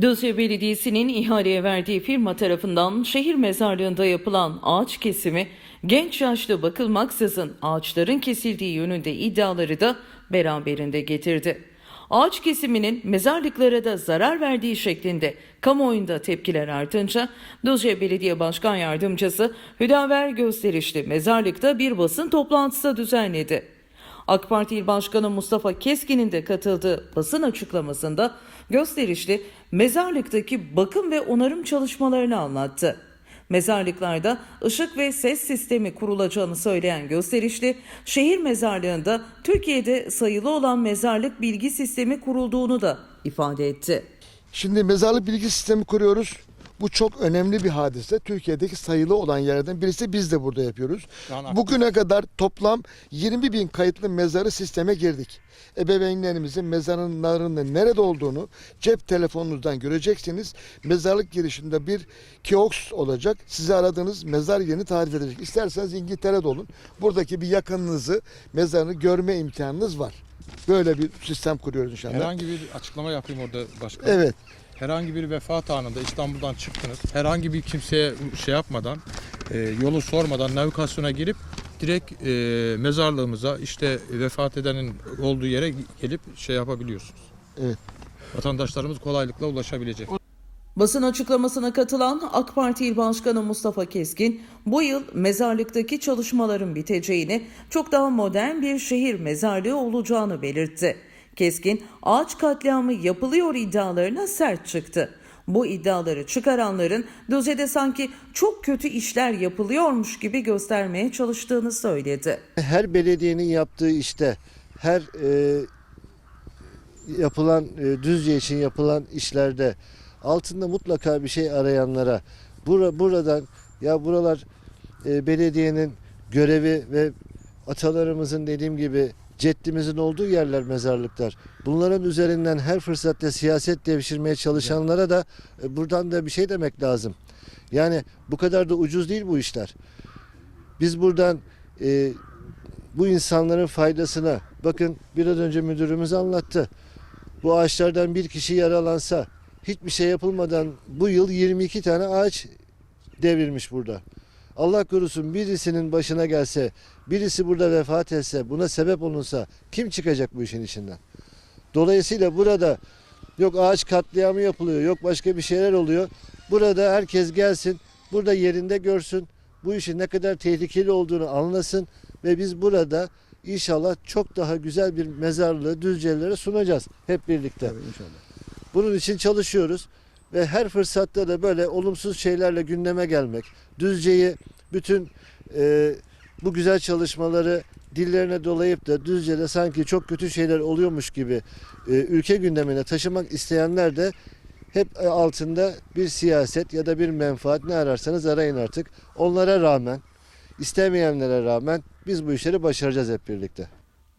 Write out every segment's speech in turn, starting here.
Düzce Belediyesi'nin ihaleye verdiği firma tarafından şehir mezarlığında yapılan ağaç kesimi genç yaşlı bakılmaksızın ağaçların kesildiği yönünde iddiaları da beraberinde getirdi. Ağaç kesiminin mezarlıklara da zarar verdiği şeklinde kamuoyunda tepkiler artınca Düzce Belediye Başkan Yardımcısı Hüdaver Gösterişli mezarlıkta bir basın toplantısı düzenledi. AK Parti İl Başkanı Mustafa Keskin'in de katıldığı basın açıklamasında gösterişli mezarlıktaki bakım ve onarım çalışmalarını anlattı. Mezarlıklarda ışık ve ses sistemi kurulacağını söyleyen gösterişli, şehir mezarlığında Türkiye'de sayılı olan mezarlık bilgi sistemi kurulduğunu da ifade etti. Şimdi mezarlık bilgi sistemi kuruyoruz. Bu çok önemli bir hadise. Türkiye'deki sayılı olan yerlerden birisi biz de burada yapıyoruz. Yani Bugüne kadar toplam 20 bin kayıtlı mezarı sisteme girdik. Ebeveynlerimizin mezarlarının nerede olduğunu cep telefonunuzdan göreceksiniz. Mezarlık girişinde bir kiosk olacak. Size aradığınız mezar yerini tarif edecek. İsterseniz İngiltere'de olun. Buradaki bir yakınınızı, mezarını görme imkanınız var. Böyle bir sistem kuruyoruz inşallah. Herhangi bir açıklama yapayım orada başkan. Evet. Herhangi bir vefat anında İstanbul'dan çıktınız. Herhangi bir kimseye şey yapmadan, e, yolu sormadan navigasyona girip direkt e, mezarlığımıza işte vefat edenin olduğu yere gelip şey yapabiliyorsunuz. Evet. Vatandaşlarımız kolaylıkla ulaşabilecek. Basın açıklamasına katılan AK Parti İl Başkanı Mustafa Keskin, bu yıl mezarlıktaki çalışmaların biteceğini, çok daha modern bir şehir mezarlığı olacağını belirtti. Keskin, ağaç katliamı yapılıyor iddialarına sert çıktı. Bu iddiaları çıkaranların Düzce'de sanki çok kötü işler yapılıyormuş gibi göstermeye çalıştığını söyledi. her belediyenin yaptığı işte her e, yapılan e, Düzce için yapılan işlerde altında mutlaka bir şey arayanlara bura, buradan ya buralar e, belediyenin görevi ve atalarımızın dediğim gibi ceddimizin olduğu yerler mezarlıklar. Bunların üzerinden her fırsatta siyaset devşirmeye çalışanlara da e, buradan da bir şey demek lazım. Yani bu kadar da ucuz değil bu işler. Biz buradan e, bu insanların faydasına bakın biraz önce müdürümüz anlattı. Bu ağaçlardan bir kişi yaralansa hiçbir şey yapılmadan bu yıl 22 tane ağaç devrilmiş burada. Allah korusun birisinin başına gelse, birisi burada vefat etse, buna sebep olunsa kim çıkacak bu işin içinden? Dolayısıyla burada yok ağaç katliamı yapılıyor, yok başka bir şeyler oluyor. Burada herkes gelsin, burada yerinde görsün, bu işin ne kadar tehlikeli olduğunu anlasın ve biz burada inşallah çok daha güzel bir mezarlığı Düzcelilere sunacağız hep birlikte. Bunun için çalışıyoruz ve her fırsatta da böyle olumsuz şeylerle gündeme gelmek, Düzce'yi bütün e, bu güzel çalışmaları dillerine dolayıp da Düzce'de sanki çok kötü şeyler oluyormuş gibi e, ülke gündemine taşımak isteyenler de hep altında bir siyaset ya da bir menfaat ne ararsanız arayın artık. Onlara rağmen, istemeyenlere rağmen biz bu işleri başaracağız hep birlikte.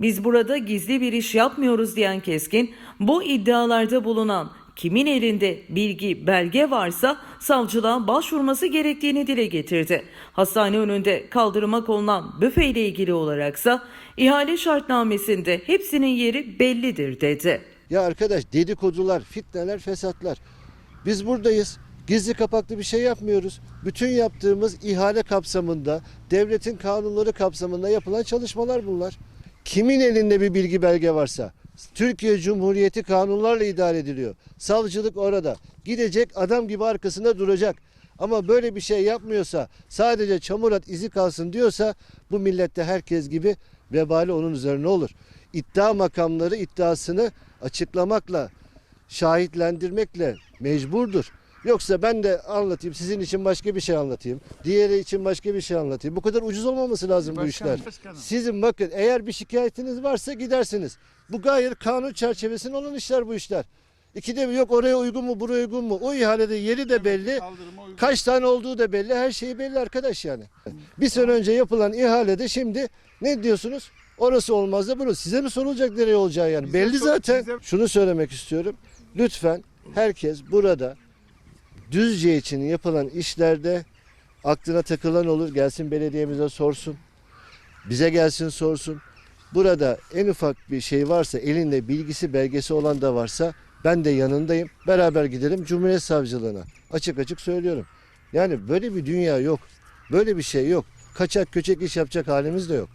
Biz burada gizli bir iş yapmıyoruz diyen Keskin, bu iddialarda bulunan kimin elinde bilgi, belge varsa savcılığa başvurması gerektiğini dile getirdi. Hastane önünde kaldırıma konulan büfe ile ilgili olaraksa ihale şartnamesinde hepsinin yeri bellidir dedi. Ya arkadaş dedikodular, fitneler, fesatlar. Biz buradayız. Gizli kapaklı bir şey yapmıyoruz. Bütün yaptığımız ihale kapsamında, devletin kanunları kapsamında yapılan çalışmalar bunlar. Kimin elinde bir bilgi belge varsa, Türkiye Cumhuriyeti kanunlarla idare ediliyor. Savcılık orada. Gidecek adam gibi arkasında duracak. Ama böyle bir şey yapmıyorsa, sadece çamur at izi kalsın diyorsa bu millette herkes gibi vebali onun üzerine olur. İddia makamları iddiasını açıklamakla, şahitlendirmekle mecburdur. Yoksa ben de anlatayım, sizin için başka bir şey anlatayım. Diğeri için başka bir şey anlatayım. Bu kadar ucuz olmaması lazım bu işler. Sizin bakın eğer bir şikayetiniz varsa gidersiniz. Bu gayet kanun çerçevesinde olan işler bu işler. İkide bir yok oraya uygun mu buraya uygun mu? O ihalede yeri de belli. Kaç tane olduğu da belli. Her şey belli arkadaş yani. Bir sene önce yapılan ihalede şimdi ne diyorsunuz? Orası olmaz da burası. Size mi sorulacak nereye olacağı yani? belli zaten. Şunu söylemek istiyorum. Lütfen herkes burada Düzce için yapılan işlerde aklına takılan olur. Gelsin belediyemize sorsun. Bize gelsin sorsun. Burada en ufak bir şey varsa elinde bilgisi belgesi olan da varsa Ben de yanındayım. Beraber gidelim Cumhuriyet Savcılığına. Açık açık söylüyorum. Yani böyle bir dünya yok. Böyle bir şey yok. Kaçak köçek iş yapacak halimiz de yok.